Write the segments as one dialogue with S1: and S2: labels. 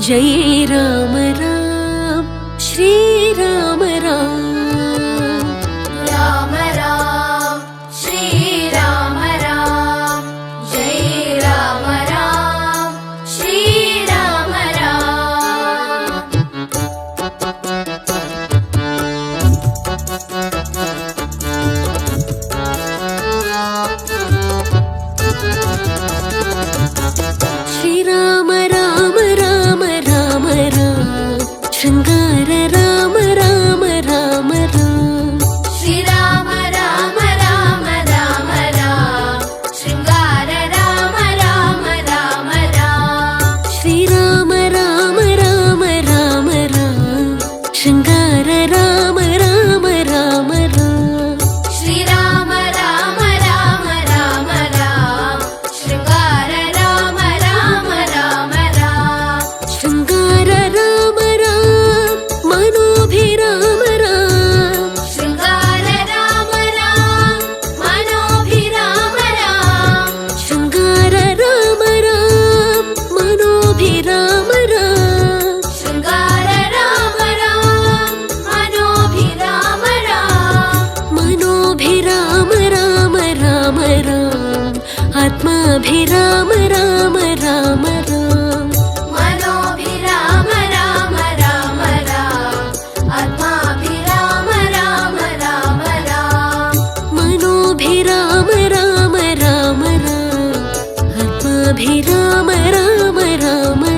S1: Jai Ram Ram. Shri मनोभिराम Ram
S2: Ram Ram मनोभिराम Ram
S1: Ram Ram आत्माभिराम Ram Ram Ram
S2: मनोभिराम Ram Ram Ram आत्माभिराम Ram Ram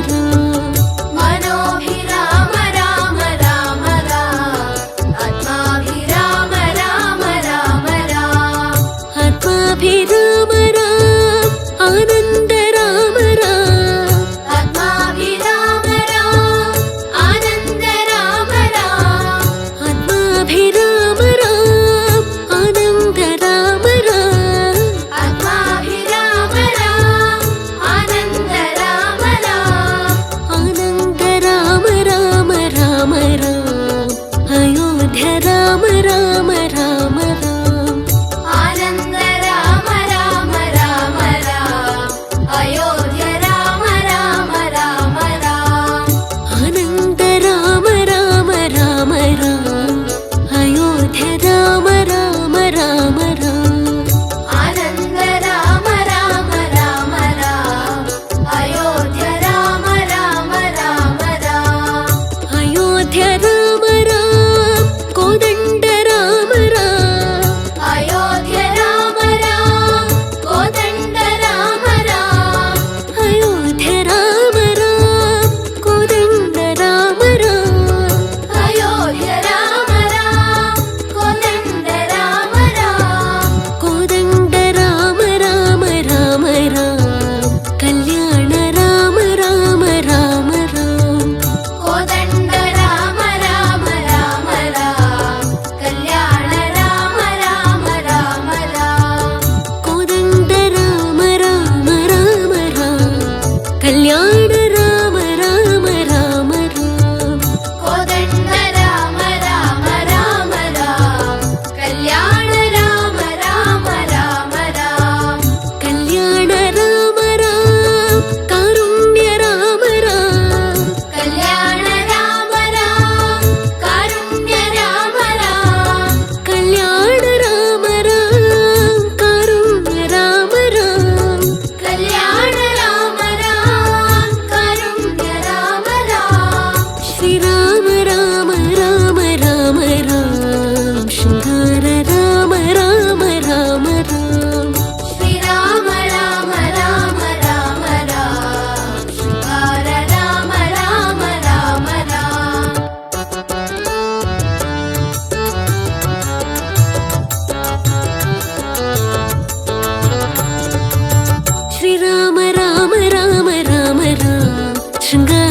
S1: 아요. 整个